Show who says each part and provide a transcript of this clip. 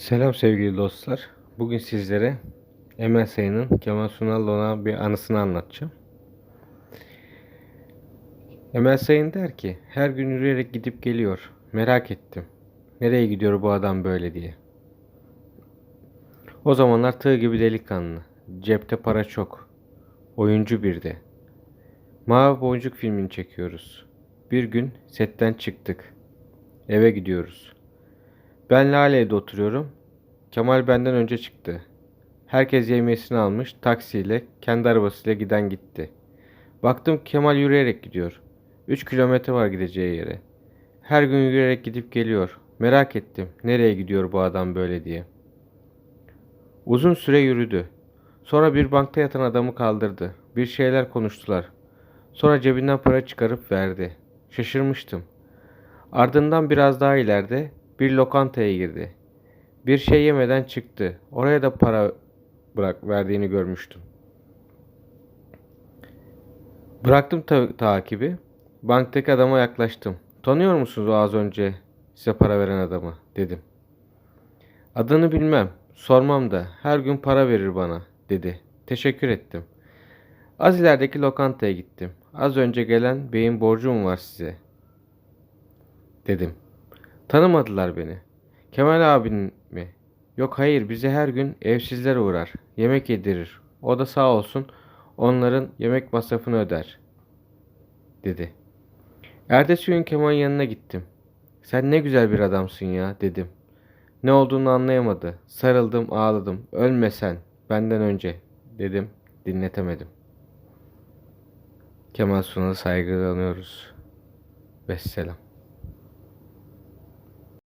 Speaker 1: Selam sevgili dostlar. Bugün sizlere Emel Sayın'ın Kemal Sunal'la olan bir anısını anlatacağım. Emel Sayın der ki, her gün yürüyerek gidip geliyor. Merak ettim. Nereye gidiyor bu adam böyle diye. O zamanlar tığ gibi delikanlı. Cepte para çok. Oyuncu bir de. Mavi Boncuk filmini çekiyoruz. Bir gün setten çıktık. Eve gidiyoruz. Ben Lale evde oturuyorum. Kemal benden önce çıktı. Herkes yemeğini almış, taksiyle, kendi arabasıyla giden gitti. Baktım Kemal yürüyerek gidiyor. 3 kilometre var gideceği yere. Her gün yürüyerek gidip geliyor. Merak ettim, nereye gidiyor bu adam böyle diye. Uzun süre yürüdü. Sonra bir bankta yatan adamı kaldırdı. Bir şeyler konuştular. Sonra cebinden para çıkarıp verdi. Şaşırmıştım. Ardından biraz daha ileride bir lokantaya girdi. Bir şey yemeden çıktı. Oraya da para bırak verdiğini görmüştüm. Bıraktım ta- takibi. Banktaki adama yaklaştım. Tanıyor musunuz o az önce size para veren adamı? dedim. Adını bilmem, sormam da her gün para verir bana dedi. Teşekkür ettim. Az ilerideki lokantaya gittim. Az önce gelen beyin borcu mu var size? Dedim. Tanımadılar beni. Kemal abin mi? Yok hayır bize her gün evsizler uğrar. Yemek yedirir. O da sağ olsun onların yemek masrafını öder. Dedi. Ertesi gün Kemal'in yanına gittim. Sen ne güzel bir adamsın ya dedim. Ne olduğunu anlayamadı. Sarıldım ağladım. Ölme sen benden önce dedim. Dinletemedim. Kemal Sunal'ı saygılanıyoruz. Vesselam.